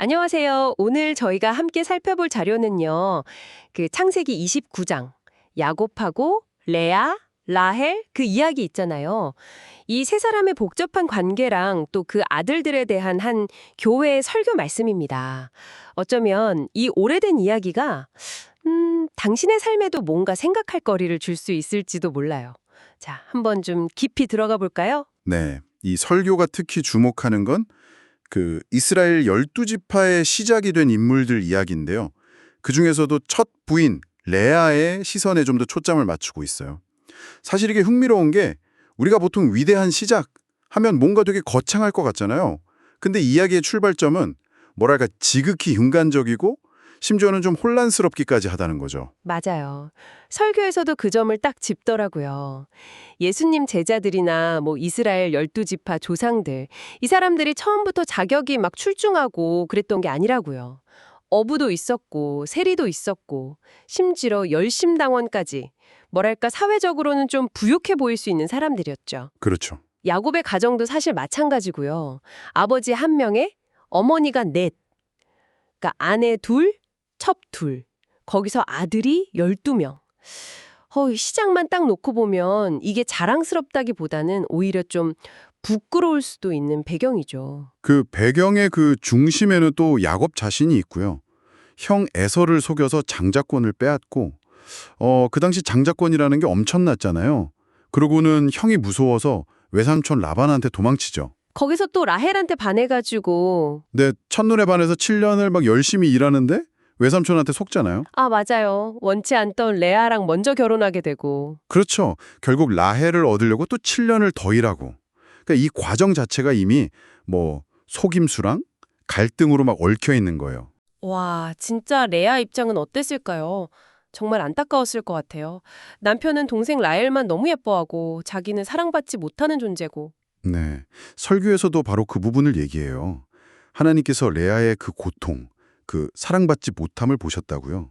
안녕하세요. 오늘 저희가 함께 살펴볼 자료는요. 그 창세기 29장, 야곱하고 레아, 라헬 그 이야기 있잖아요. 이 세 사람의 복잡한 관계랑 또 그 아들들에 대한 한 교회의 설교 말씀입니다. 어쩌면 이 오래된 이야기가 음, 당신의 삶에도 뭔가 생각할 거리를 줄 수 있을지도 몰라요. 자, 한번 좀 깊이 들어가 볼까요? 네. 이 설교가 특히 주목하는 건 그 이스라엘 열두 지파의 시작이 된 인물들 이야기인데요. 그 중에서도 첫 부인 레아의 시선에 좀 더 초점을 맞추고 있어요. 사실 이게 흥미로운 게 우리가 보통 위대한 시작 하면 뭔가 되게 거창할 것 같잖아요. 근데 이야기의 출발점은 뭐랄까 지극히 인간적이고 심지어는 좀 혼란스럽기까지 하다는 거죠. 맞아요. 설교에서도 그 점을 딱 짚더라고요. 예수님 제자들이나 뭐 이스라엘 열두 지파 조상들, 이 사람들이 처음부터 자격이 막 출중하고 그랬던 게 아니라고요. 어부도 있었고 세리도 있었고 심지어 열심당원까지 뭐랄까 사회적으로는 좀 부유해 보일 수 있는 사람들이었죠. 그렇죠. 야곱의 가정도 사실 마찬가지고요. 아버지 한 명에 어머니가 넷, 그러니까 아내 둘, 첩 둘, 거기서 아들이 12명. 어, 시장만 딱 놓고 보면 이게 자랑스럽다기보다는 오히려 좀 부끄러울 수도 있는 배경이죠. 그 배경의 그 중심에는 또 야곱 자신이 있고요. 형 에서를 속여서 장자권을 빼앗고 어, 그 당시 장자권이라는 게 엄청났잖아요. 그러고는 형이 무서워서 외삼촌 라반한테 도망치죠. 거기서 또 라헬한테 반해가지고 근데 첫눈에 반해서 7년을 막 열심히 일하는데 외삼촌한테 속잖아요. 아 맞아요. 원치 않던 레아랑 먼저 결혼하게 되고 그렇죠. 결국 라헬을 얻으려고 또 7년을 더 일하고. 그러니까 이 과정 자체가 이미 뭐 속임수랑 갈등으로 막 얽혀 있는 거예요. 와, 진짜 레아 입장은 어땠을까요? 정말 안타까웠을 것 같아요. 남편은 동생 라헬만 너무 예뻐하고 자기는 사랑받지 못하는 존재고. 네. 설교에서도 바로 그 부분을 얘기해요. 하나님께서 레아의 그 고통, 그 사랑받지 못함을 보셨다고요.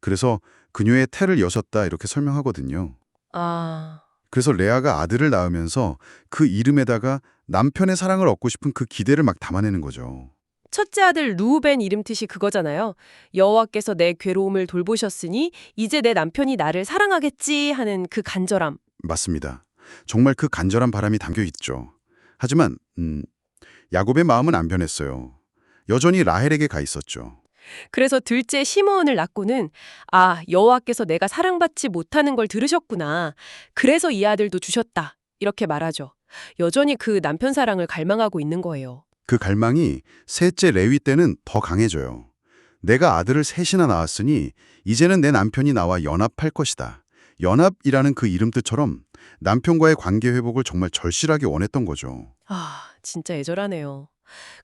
그래서 그녀의 태를 여셨다 이렇게 설명하거든요. 아, 그래서 레아가 아들을 낳으면서 그 이름에다가 남편의 사랑을 얻고 싶은 그 기대를 막 담아내는 거죠. 첫째 아들 루벤 이름 뜻이 그거잖아요. 여호와께서 내 괴로움을 돌보셨으니 이제 내 남편이 나를 사랑하겠지 하는 그 간절함. 맞습니다. 정말 그 간절한 바람이 담겨 있죠. 하지만 음, 야곱의 마음은 안 변했어요. 여전히 라헬에게 가 있었죠. 그래서 둘째 시므온을 낳고는 아, 여호와께서 내가 사랑받지 못하는 걸 들으셨구나. 그래서 이 아들도 주셨다. 이렇게 말하죠. 여전히 그 남편 사랑을 갈망하고 있는 거예요. 그 갈망이 셋째 레위 때는 더 강해져요. 내가 아들을 셋이나 낳았으니 이제는 내 남편이 나와 연합할 것이다. 연합이라는 그 이름 뜻처럼 남편과의 관계 회복을 정말 절실하게 원했던 거죠. 아, 진짜 애절하네요.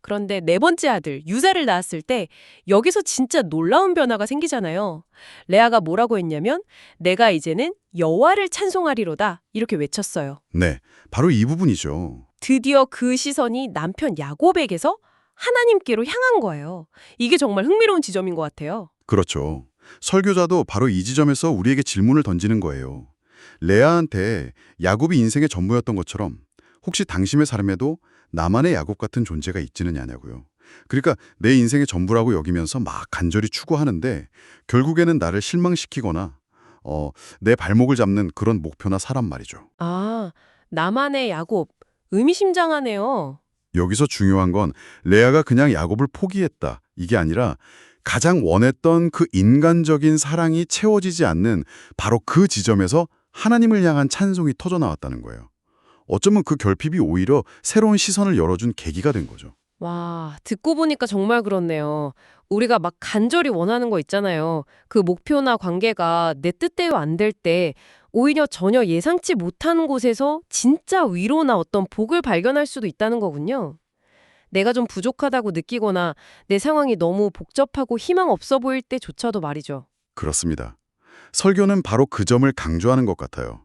그런데 네 번째 아들 유사를 낳았을 때 여기서 진짜 놀라운 변화가 생기잖아요. 레아가 뭐라고 했냐면 내가 이제는 여호와를 찬송하리로다 이렇게 외쳤어요. 네, 바로 이 부분이죠. 드디어 그 시선이 남편 야곱에게서 하나님께로 향한 거예요. 이게 정말 흥미로운 지점인 것 같아요. 그렇죠. 설교자도 바로 이 지점에서 우리에게 질문을 던지는 거예요. 레아한테 야곱이 인생의 전부였던 것처럼 혹시 당신의 삶에도 나만의 야곱 같은 존재가 있지는 않냐고요. 그러니까 내 인생의 전부라고 여기면서 막 간절히 추구하는데 결국에는 나를 실망시키거나 어, 내 발목을 잡는 그런 목표나 사람 말이죠. 아, 나만의 야곱. 의미심장하네요. 여기서 중요한 건 레아가 그냥 야곱을 포기했다. 이게 아니라 가장 원했던 그 인간적인 사랑이 채워지지 않는 바로 그 지점에서 하나님을 향한 찬송이 터져 나왔다는 거예요. 어쩌면 그 결핍이 오히려 새로운 시선을 열어준 계기가 된 거죠. 와, 듣고 보니까 정말 그렇네요. 우리가 막 간절히 원하는 거 있잖아요. 그 목표나 관계가 내 뜻대로 안 될 때 오히려 전혀 예상치 못한 곳에서 진짜 위로나 어떤 복을 발견할 수도 있다는 거군요. 내가 좀 부족하다고 느끼거나 내 상황이 너무 복잡하고 희망 없어 보일 때조차도 말이죠. 그렇습니다. 설교는 바로 그 점을 강조하는 것 같아요.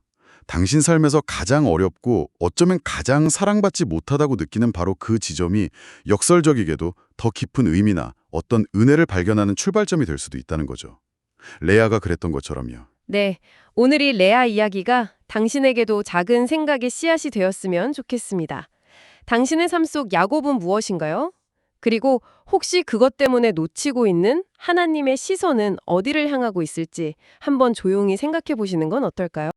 당신 삶에서 가장 어렵고 어쩌면 가장 사랑받지 못하다고 느끼는 바로 그 지점이 역설적이게도 더 깊은 의미나 어떤 은혜를 발견하는 출발점이 될 수도 있다는 거죠. 레아가 그랬던 것처럼요. 네, 오늘 이 레아 이야기가 당신에게도 작은 생각의 씨앗이 되었으면 좋겠습니다. 당신의 삶 속 야곱은 무엇인가요? 그리고 혹시 그것 때문에 놓치고 있는 하나님의 시선은 어디를 향하고 있을지 한번 조용히 생각해 보시는 건 어떨까요?